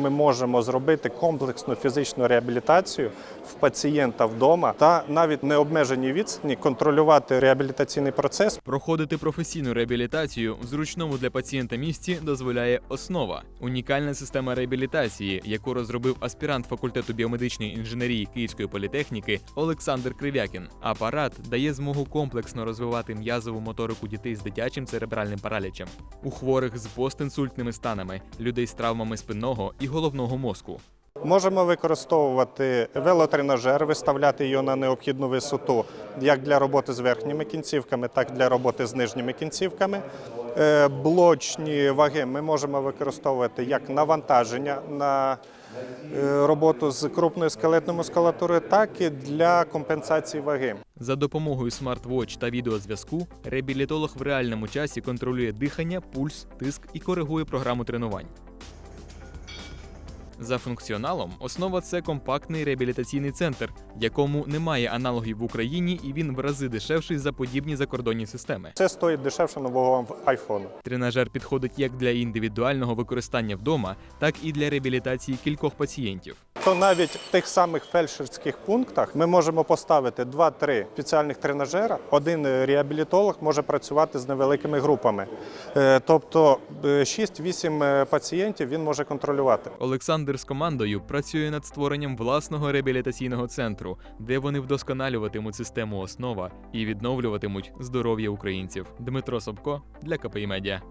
Ми можемо зробити комплексну фізичну реабілітацію в пацієнта вдома та навіть не обмежені відстані контролювати реабілітаційний процес. Проходити професійну реабілітацію в зручному для пацієнта місці дозволяє основа унікальна система реабілітації, яку розробив аспірант факультету біомедичної інженерії Київської політехніки Олександр Кривякін. Апарат дає змогу комплексно розвивати м'язову моторику дітей з дитячим церебральним паралічем, у хворих з постінсультними станами, людей з травмами спинного і головного мозку. Можемо використовувати велотренажер, виставляти його на необхідну висоту як для роботи з верхніми кінцівками, так і для роботи з нижніми кінцівками. Е, Блочні ваги ми можемо використовувати як навантаження на е, роботу з крупною скелетною мускулатурою, так і для компенсації ваги. За допомогою смарт-вотч та відеозв'язку реабілітолог в реальному часі контролює дихання, пульс, тиск і коригує програму тренувань. За функціоналом, основа це компактний реабілітаційний центр, якому немає аналогів в Україні, і він в рази дешевший за подібні закордонні системи. Це стоїть дешевше нового айфону. Тренажер підходить як для індивідуального використання вдома, так і для реабілітації кількох пацієнтів. То навіть в тих самих фельдшерських пунктах ми можемо поставити 2-3 спеціальних тренажера. Один реабілітолог може працювати з невеликими групами. Е, Тобто е, 6-8 пацієнтів він може контролювати. Олександр з командою працює над створенням власного реабілітаційного центру, де вони вдосконалюватимуть систему основа і відновлюватимуть здоров'я українців. Дмитро Собко для КПІ Медіа.